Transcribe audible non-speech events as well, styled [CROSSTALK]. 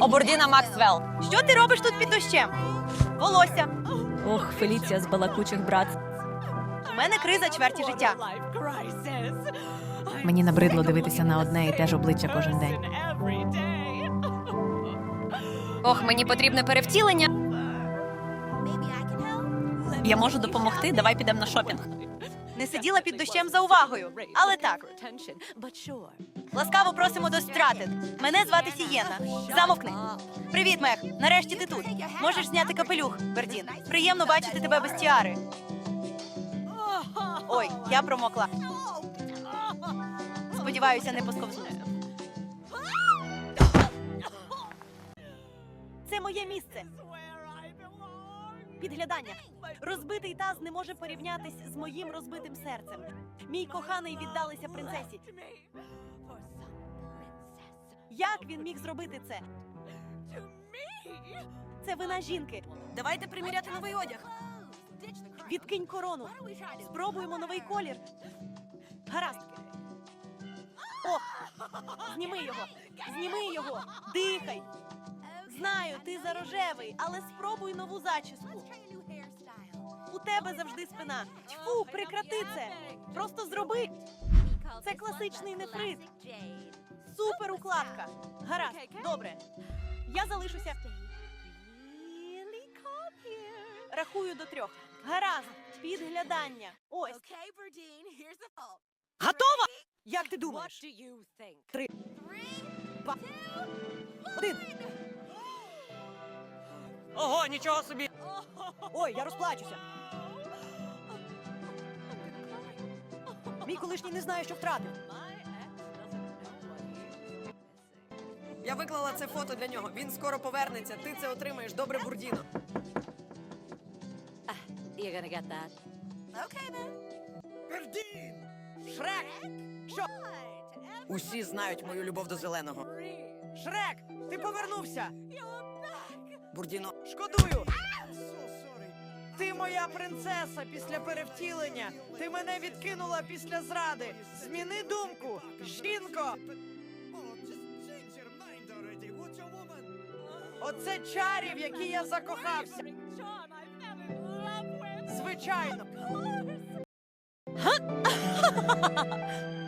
Обордіна Максвелл. Що ти робиш тут під дощем? Волосся. Ох, Феліція з балакучих брат. У мене криза чверті життя. Мені набридло дивитися на одне і те ж обличчя кожен день. Ох, мені потрібне перевтілення. Я можу допомогти. Давай підемо на шопінг. Не сиділа під дощем за увагою. Але так. Ласкаво просимо до Стратед. Мене звати Сієна. Замовкни. Привіт, Мех. Нарешті ти тут. Можеш зняти капелюх, Бердін. Приємно бачити тебе без тіари. Ой, я промокла. Сподіваюся, не посковзнусь. Це моє місце. Підглядання. Розбитий таз не може порівнятись з моїм розбитим серцем. Мій коханий віддалися принцесі. Як він міг зробити це? Це вина жінки. Давайте приміряти новий одяг. Відкинь корону. Спробуємо новий колір. Гаразд. О! Зніми його! Зніми його! Дихай! Знаю, ти зарожевий, але спробуй нову зачіску. У тебе завжди спина. Тьфу, прекрати це! Просто зроби! Це класичний нефрит. Супер укладка. Гаразд, добре. Я залишуся. Рахую до трьох. Гаразд, підглядання. Ось. Готова? Як ти думаєш? Три. Два. Один. Ого, нічого собі! Ой, я розплачуся. Мій колишній не знає, що втратив. Я виклала це фото для нього. Він скоро повернеться. Ти це отримаєш. Добре, Бурдіно. Шрек! Що? Усі знають мою любов до зеленого. Шрек! Ти повернувся! Бурдіно. Шкодую! Ти моя принцеса після перевтілення. Ти мене відкинула після зради. Зміни думку, жінко. Оце чарі, в які я закохався. Звичайно. [LAUGHS]